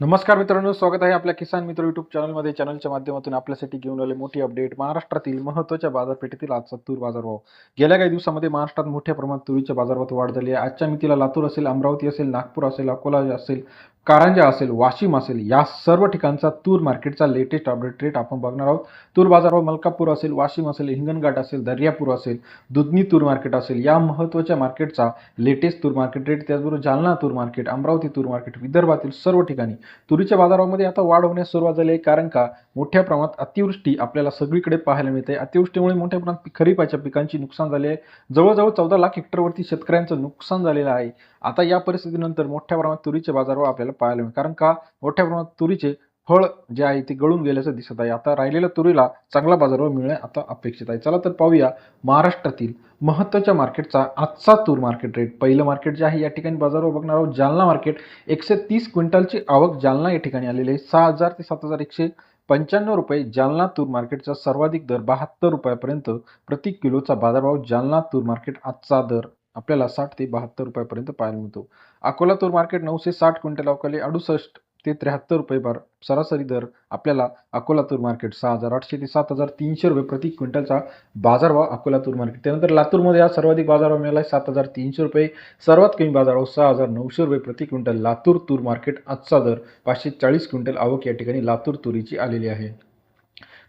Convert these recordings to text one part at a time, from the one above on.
नमस्कार मित्रांनो स्वागत आहे आपल्या किसान मित्र युट्यूब चॅनलमध्ये चॅनलच्या माध्यमातून आपल्यासाठी घेऊन आले मोठी अपडेट महाराष्ट्रातील महत्त्वाच्या बाजारपेठेतील आजचा तूर बाजारभाव गेल्या काही दिवसामध्ये महाराष्ट्रात मोठ्या प्रमाणात तुरीच्या बाजारभावात वाढ झाली आहे. आजच्या मितीला लातूर असेल अमरावती असेल नागपूर असेल अकोला असेल कारंजा असेल वाशिम असेल या सर्व ठिकाणचा तूर मार्केटचा लेटेस्ट अपडेट रेट आपण बघणार आहोत. तूर बाजारावर मलकापूर असेल वाशिम असेल हिंगणघाट असेल दर्यापूर असेल दुधनी तूर मार्केट असेल या महत्त्वाच्या मार्केटचा लेटेस्ट तूर मार्केट रेट त्याचबरोबर जालना तूर मार्केट अमरावती तूर मार्केट विदर्भातील सर्व ठिकाणी. तुरीच्या बाजारामध्ये आता वाढ होण्यास सुरुवात झाली आहे कारण का? मोठ्या प्रमाणात अतिवृष्टी आपल्याला सगळीकडे पाहायला मिळते. अतिवृष्टीमुळे मोठ्या प्रमाणात खरीपाच्या पिकांची नुकसान झाले आहे. जवळजवळ चौदा लाख हेक्टरवरती शेतकऱ्यांचं नुकसान झालेलं आहे. आता या परिस्थितीनंतर मोठ्या प्रमाणात तुरीच्या बाजारावर आपल्याला पाहायला मिळेल. कारण का? मोठ्या प्रमाणात तुरीचे फळ जे आहे ते गळून गेल्याचं दिसत आहे. आता राहिलेल्या तुरीला चांगला बाजारभाव मिळणे आता अपेक्षित आहे. चला तर पाहूया महाराष्ट्रातील महत्त्वाच्या मार्केटचा आजचा तूर मार्केट रेट पहिलं मार्केट जे आहे या ठिकाणी बाजारभाव बघणार आहोत. जालना मार्केट एकशे तीस क्विंटलची आवक जालना या ठिकाणी आलेली आहे. सहा हजार ते सात हजार एकशे पंच्याण्णव रुपये जालना तूर मार्केटचा सर्वाधिक दर बहात्तर रुपयापर्यंत प्रति किलोचा बाजारभाव जालना तूर मार्केट आजचा दर. आपल्याला साठ ते बहात्तर रुपयापर्यंत पाहायला मिळतो. अकोला तूर मार्केट नऊशे साठ क्विंटल अवकाली अडुसष्ट ते त्र्याहत्तर रुपये बार सरासरी दर. आपल्याला अकोला तूर मार्केट सहा हजार आठशे ते सात हजार तीनशे रुपये प्रति क्विंटलचा बाजारभाव अकोला तूर मार्केट त्यानंतर लातूरमध्ये हा सर्वाधिक बाजारभाव मिळाला आहे सात हजार तीनशे रुपये. सर्वात कमी बाजारभाव सहा हजार नऊशे रुपये प्रति क्विंटल. लातूर तूर मार्केट आजचा दर पाचशे चाळीस क्विंटल आवक या ठिकाणी लातूर तुरीची आलेली आहे.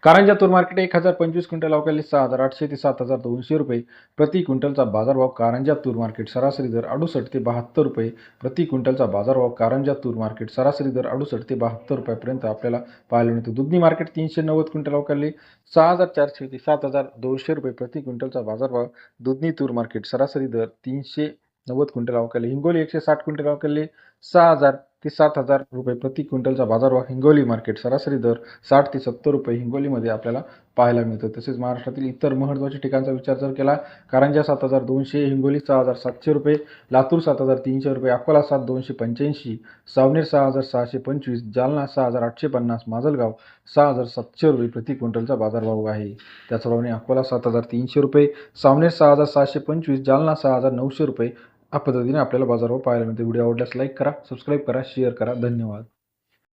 कारंजा तूर मार्केट एक हजार पंचवीस क्विंटल अवकाली सहा हजार आठशे ते सात हजार दोनशे रुपये. प्रति क्विंटलचा बाजारभाव कारंजा तूर मार्केट सरासरी दर अडुसष्ट ते बहात्तर रुपये. प्रति क्विंटलचा बाजारभाव कारंजा तूर मार्केट सरासरी दर अडुसष्ट ते बहात्तर रुपयापर्यंत आपल्याला पाहायला मिळतो. दुधनी मार्केट तीनशे नव्वद क्विंटल अवकाली सहा हजार चारशे ते सात हजार दोनशे रुपये. प्रति क्विंटलचा बाजारभाव दुधनी तूर मार्केट सरासरी दर तीनशे नव्वद क्विंटल अवकाली हिंगोली एकशे साठ क्विंटल अवकाली सहा हजार ते सात हजार रुपये प्रति क्विंटलचा बाजारभाव हिंगोली मार्केट सरासरी दर साठ ते सत्तर रुपये हिंगोलीमध्ये आपल्याला पाहायला मिळतं. तसेच महाराष्ट्रातील इतर महत्त्वाच्या ठिकाणचा विचार जर केला कारंजा सात हजार दोनशे हिंगोली सहा हजार सातशे रुपये लातूर सात हजार तीनशे रुपये अकोला सात दोनशे पंच्याऐंशी सावनेर सहा हजार सहाशे पंचवीस जालना सहा हजार आठशे पन्नास माजलगाव सहा हजार सातशे रुपये प्रति क्विंटलचा बाजारभाव आहे. त्याचप्रमाणे अकोला सात हजार तीनशे रुपये सावनेर सहा हजार सहाशे पंचवीस जालना सहा हजार नऊशे रुपये या पद्धतीने आपल्याला बाजारभाव पाहायला मिळते. व्हिडिओ आवडल्यास लाईक करा सबस्क्राईब करा शेअर करा. धन्यवाद.